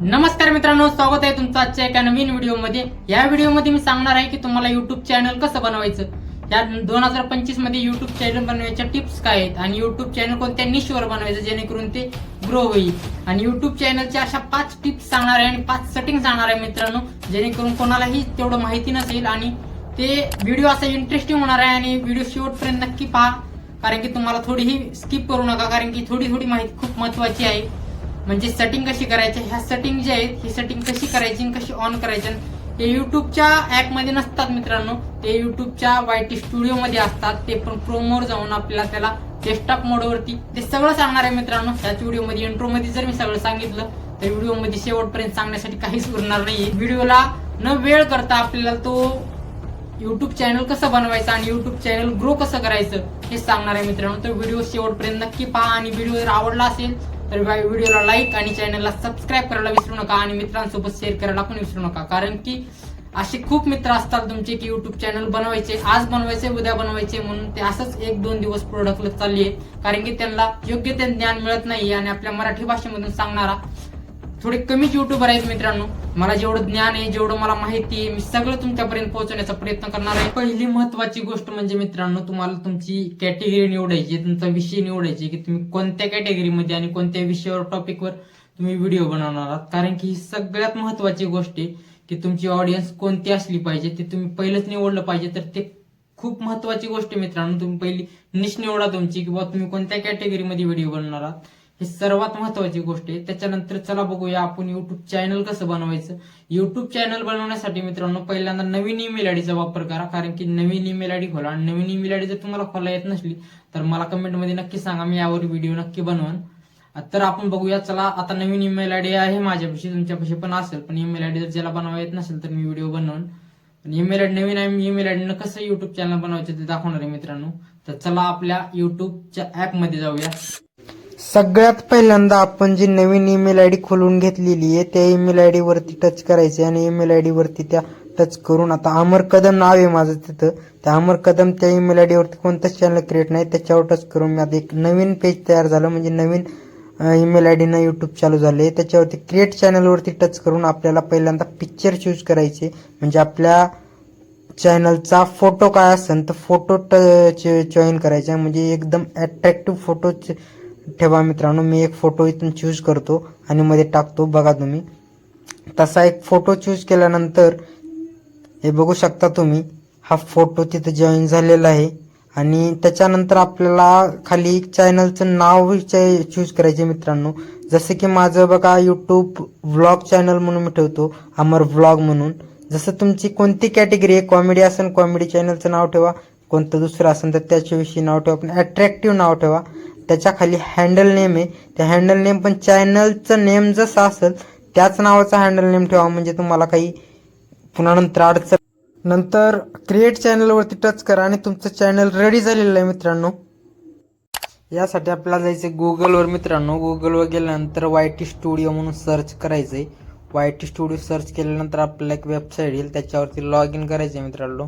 नमस्कार मित्रांनो स्वागत आहे तुमचं आजच्या एका नवीन व्हिडिओमध्ये. या व्हिडिओमध्ये मी सांगणार आहे की तुम्हाला युट्यूब चॅनल कसं बनवायचं? या दोन हजार पंचवीसमध्ये युट्यूब चॅनल बनवायच्या टिप्स काय आहेत? आणि युट्यूब चॅनल कोणत्या निशवर बनवायचं जेणेकरून ते ग्रो होईल? आणि युट्यूब चॅनलच्या अशा पाच टिप्स सांगणार आहे आणि पाच सेटिंग सांगणार आहे मित्रांनो जेणेकरून कोणालाही तेवढं माहिती नसेल आणि ते व्हिडिओ असा इंटरेस्टिंग होणार आहे आणि व्हिडिओ शेवटपर्यंत नक्की पहा. कारण की तुम्हाला थोडीही स्किप करू नका कारण की थोडी थोडी माहिती खूप महत्वाची आहे. म्हणजे सेटिंग कशी करायची? ह्या सेटिंग जे आहेत ही सेटिंग कशी करायची कशी ऑन करायची? आणि हे युट्यूबच्या ऍपमध्ये नसतात मित्रांनो. ते युट्यूबच्या वाय टी स्टुडिओमध्ये असतात. ते पण प्रोमोवर जाऊन आपल्याला त्याला डेस्कटॉप मोडवरती ते सगळं सांगणार आहे मित्रांनो. ह्याच व्हिडिओमध्ये इंट्रोमध्ये जर मी सगळं सांगितलं तर व्हिडिओमध्ये शेवटपर्यंत सांगण्यासाठी काहीच उरणार नाही व्हिडिओला न वेळ करता आपल्याला तो युट्यूब चॅनल कसं बनवायचं आणि युट्यूब चॅनल ग्रो कसं करायचं हे सांगणार आहे मित्रांनो. तर व्हिडिओ शेवटपर्यंत नक्की पहा. आणि व्हिडिओ जर आवडला असेल तर व्हिडिओला लाईक आणि चॅनलला सबस्क्राईब करायला विसरू नका आणि मित्रांसोबत शेअर करायला पण विसरू नका. कारण की असे खूप मित्र असतात तुमचे की युट्यूब चॅनल बनवायचे आज बनवायचे उद्या बनवायचे म्हणून ते असंच एक दोन दिवस पुढे ढकलत चालली आहे कारण की त्यांना योग्य ते ज्ञान मिळत नाही आणि आपल्या मराठी भाषेमधून सांगणारा थोडे कमीच युट्यूबर आहेत मित्रांनो. मला जेवढं ज्ञान आहे जेवढं मला माहिती आहे मी सगळं तुमच्यापर्यंत पोहोचवण्याचा प्रयत्न करणार आहे. पहिली महत्वाची गोष्ट म्हणजे मित्रांनो तुम्हाला तुमची कॅटेगरी निवडायची तुमचा विषय निवडायची की तुम्ही कोणत्या कॅटेगरीमध्ये आणि कोणत्या विषयावर टॉपिकवर तुम्ही व्हिडिओ बनवणार आहात. कारण की ही सगळ्यात महत्वाची गोष्ट आहे की तुमची ऑडियन्स कोणती असली पाहिजे ते तुम्ही पहिलंच निवडलं पाहिजे. तर ते खूप महत्वाची गोष्ट आहे मित्रांनो तुम्ही पहिली निश निवडा तुमची किंवा तुम्ही कोणत्या कॅटेगरीमध्ये व्हिडिओ बनवणार आहात. ही सर्वात महत्वाची गोष्ट आहे. त्याच्यानंतर चला बघूया आपण युट्यूब चॅनल कसं बनवायचं. युट्यूब चॅनल बनवण्यासाठी मित्रांनो पहिल्यांदा नवीन ईमेल आयडीचा वापर करा. कारण की नवीन ईमेल आयडी खोला. आणि नवीन ईमेल आयडी जर तुम्हाला खोला येत नसली तर मला कमेंटमध्ये नक्की सांगा. मी यावर व्हिडिओ नक्की बनवन. तर आपण बघूया चला. आता नवीन ईमेल आयडी आहे माझ्यापाशी तुमच्यापाशी पण असेल. पण ईमेल आयडी जर ज्याला बनवा येत नसेल तर मी व्हिडिओ बनवून. ईमेल आयडी नवीन आहे ईमेल आयडीनं कसं युट्यूब चॅनल बनवायचं ते दाखवणार आहे मित्रांनो. तर चला आपल्या युट्यूबच्या ऍपमध्ये जाऊया. सगळ्यात पहिल्यांदा आपण जी नवीन ईमेल आय डी खोलून घेतलेली आहे त्या ईमेल आय डी वरती टच करायचे आणि ईमेल आय डी वरती त्या टच करून आता अमर कदम नाव आहे माझं तिथं त्या अमर कदम त्या ईमेल आय डी वरती कोणतंच चॅनल क्रिएट नाही त्याच्यावर टच करून मी आता एक नवीन पेज तयार झालं म्हणजे नवीन ईमेल आय डीनं यूट्यूब चालू झाले त्याच्यावरती क्रिएट चॅनलवरती टच करून आपल्याला पहिल्यांदा पिक्चर चूज करायचे म्हणजे आपल्या चॅनलचा फोटो काय असेल तर फोटो जॉईन करायचा म्हणजे एकदम अट्रॅक्टिव्ह फोटो ठेवा मित्रांनो मी एक फोटो इथून चूज करतो आणि मध्ये टाकतो. बघा तुम्ही. तसा एक फोटो चूज केल्यानंतर हे बघू शकता तुम्ही हा फोटो तिथं जॉईन झालेला आहे. आणि त्याच्यानंतर आपल्याला खाली चॅनलचं नाव चूज करायचे मित्रांनो. जसं की माझं बघा यूट्यूब व्लॉग चॅनल म्हणून मी ठेवतो अमर व्लॉग म्हणून. जसं तुमची कोणती कॅटेगरी आहे कॉमेडी असेल कॉमेडी चॅनलचं नाव ठेवा. कोणतं दुसरं असेल तर त्याच्याविषयी नाव ठेवा. पण अट्रॅक्टिव्ह नाव ठेवा. त्याच्याखाली हँडल नेम आहे. त्या हँडल नेम पण चॅनलचं नेम जसं असेल त्याच नावाचा हँडल नेम ठेवा. म्हणजे तुम्हाला काही पुन्हा नंतर अडचण. नंतर क्रिएट चॅनलवरती टच करा आणि तुमचं चॅनल रेडी झालेलं आहे मित्रांनो. यासाठी आपल्याला जायचं गुगलवर मित्रांनो. गुगलवर गेल्यानंतर वाय टी स्टुडिओ म्हणून सर्च करायचं आहे वाय टी स्टुडिओ सर्च केल्यानंतर आपल्याला एक वेबसाईट येईल. त्याच्यावरती लॉग इन करायचं आहे मित्रांनो.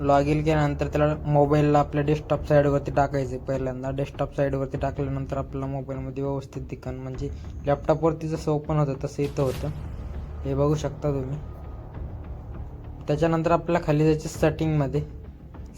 लॉग इन केल्यानंतर त्याला मोबाईलला आपल्या डेस्कटॉप साईडवरती टाकायचं पहिल्यांदा. डेस्कटॉप साईडवरती टाकल्यानंतर आपल्याला मोबाईलमध्ये व्यवस्थित दिकन म्हणजे लॅपटॉपवरती जसं ओपन होतं तसं इथं होतं. हे बघू शकता तुम्ही. त्याच्यानंतर आपल्याला खाली जायचं सेटिंगमध्ये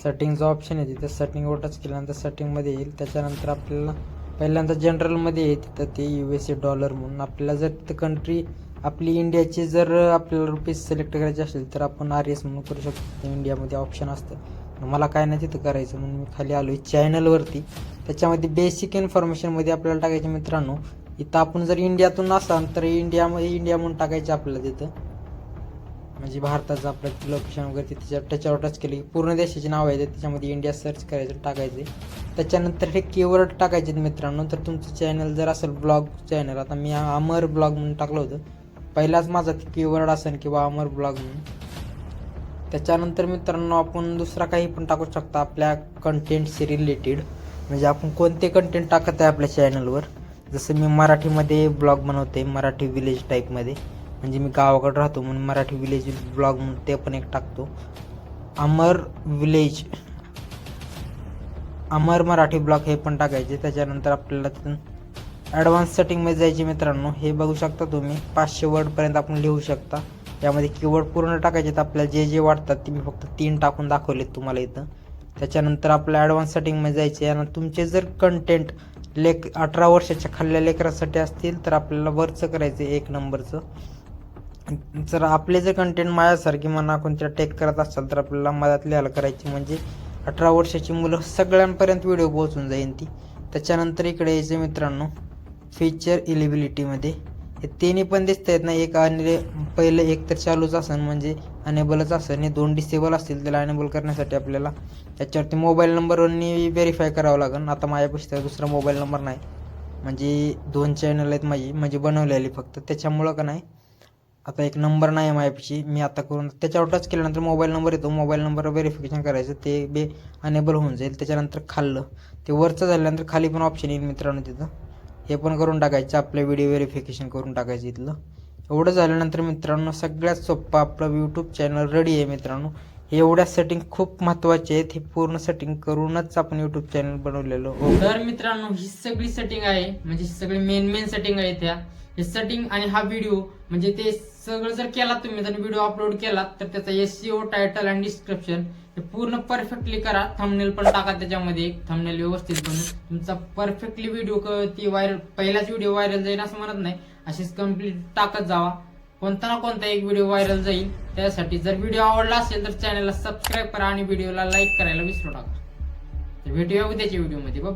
सेटिंगचं ऑप्शन आहे तिथं सेटिंगवर टच केल्यानंतर सेटिंगमध्ये येईल. त्याच्यानंतर आपल्याला पहिल्यांदा जनरलमध्ये येईल. तिथं ते यू एस ए डॉलर म्हणून. आपल्याला जर तिथं कंट्री आपली इंडियाची जर आपल्याला रुपीज सिलेक्ट करायचे असेल तर आपण आर एस म्हणून करू शकतो. इंडियामध्ये ऑप्शन असतं. मला काय नाही तिथं करायचं म्हणून मी खाली आलो आहे चॅनलवरती त्याच्यामध्ये बेसिक इन्फॉर्मेशनमध्ये आपल्याला टाकायचे मित्रांनो. इथं आपण जर इंडियातून असाल तर इंडियामध्ये इंडिया म्हणून टाकायचं आपल्याला तिथं. म्हणजे भारताचं आपलं लोकेशन वगैरे त्याच्या त्याच्यावर टच केलं की पूर्ण देशाचे नाव आहे त्याच्यामध्ये इंडिया सर्च करायचं टाकायचं. त्याच्यानंतर हे कीवर्ड टाकायचे मित्रांनो. तर तुमचं चॅनल जर असेल ब्लॉग चॅनल आता मी अमर ब्लॉग म्हणून टाकलं होतं. पहिलाच माझा कीवर्ड असेल किंवा अमर ब्लॉग म्हणून त्याच्यानंतर मित्रांनो आपण दुसरा काही पण टाकू शकता आपल्या कंटेंटशी रिलेटेड म्हणजे आपण कोणते कंटेंट टाकत आहे आपल्या चॅनलवर जसं मी मराठीमध्ये ब्लॉग बनवते मराठी विलेज टाईपमध्ये म्हणजे मी गावाकडे राहतो म्हणून मराठी विलेज ब्लॉग म्हणून ते पण एक टाकतो. अमर विलेज अमर मराठी ब्लॉग हे पण टाकायचे. त्याच्यानंतर आपल्याला तिथून ॲडव्हान्स सेटिंगमध्ये जायचे मित्रांनो हे बघू शकता तुम्ही. पाचशे वर्डपर्यंत आपण लिहू शकता. यामध्ये कीवर्ड पूर्ण टाकायचे आहेत. आपल्याला जे जे वाटतात ते मी फक्त तीन टाकून दाखवलेत तुम्हाला इथं. त्याच्यानंतर आपल्या ॲडव्हान्स सेटिंगमध्ये जायचे आणि तुमचे जर कंटेंट लेख अठरा वर्षाच्या खाल्ल्या लेकरासाठी असतील तर आपल्याला वरचं करायचं आहे एक नंबरचं. जर आपले जर कंटेंट माझ्यासारखी म्हणा कोणत्या टेक करत असाल तर आपल्याला मदत लिहायला करायची म्हणजे अठरा वर्षाची मुलं सगळ्यांपर्यंत व्हिडिओ पोहोचून जाईन ती. त्याच्यानंतर इकडे यायचं मित्रांनो. फीचर इलिबिलिटीमध्ये हे तिन्ही पण दिसत आहेत ना एक आणि पहिलं एक तर चालूच असेल म्हणजे अनेबलच असेल हे दोन डिसेबल असतील त्याला अनेबल करण्यासाठी आपल्याला. त्याच्यावरती मोबाईल नंबरवरनी व्हेरीफाय करावं लागेल आता माझ्यापेक्षा तर दुसरा मोबाईल नंबर नाही. म्हणजे दोन चॅनल आहेत माझी म्हणजे बनवलेली फक्त. त्याच्यामुळं का नाही? आता एक नंबर नाही आहे माझ्यापाशी. मी आता करून त्याच्यावर टच केल्यानंतर मोबाईल नंबर येतो. मोबाईल नंबर व्हेरिफिकेशन करायचं. ते बे अनेबल होऊन जाईल. त्याच्यानंतर खाल्लं. ते वरचं झाल्यानंतर खाली पण ऑप्शन येईल मित्रांनो तिथं. हे पण करून टाकायचं आपलं व्हिडिओ व्हेरिफिकेशन करून टाकायचं इथलं. एवढं झाल्यानंतर मित्रांनो सगळ्यात सोपं आपलं यूट्यूब चॅनल रेडी आहे मित्रांनो. हे एवढ्या सेटिंग खूप महत्त्वाचे आहेत हे पूर्ण सेटिंग करूनच आपण यूट्यूब चॅनल बनवलेलो. तर मित्रांनो ही सगळी सेटिंग आहे म्हणजे सगळी मेन मेन सेटिंग आहे त्या. हे सेटिंग आणि हा व्हिडिओ म्हणजे ते सगळं जर केला तुम्ही जर व्हिडिओ अपलोड केला तर त्याचा एस सी ओ टायटल आणि डिस्क्रिप्शन हे पूर्ण परफेक्टली करा. थंबनेल पण टाका त्याच्यामध्ये थंबनेल व्यवस्थित बनवून तुमचा परफेक्टली व्हिडिओ ती व्हायरल पहिलाच व्हिडिओ व्हायरल जाईल असं म्हणत नाही. अशीच कंप्लीट टाकत जावा. कोणता ना कोणता एक व्हिडिओ व्हायरल जाईल. त्यासाठी जर व्हिडिओ आवडला असेल तर चॅनलला सबस्क्राईब करा आणि व्हिडिओला लाईक करायला विसरू नका. तर भेटूया उद्याच्या व्हिडिओमध्ये बघ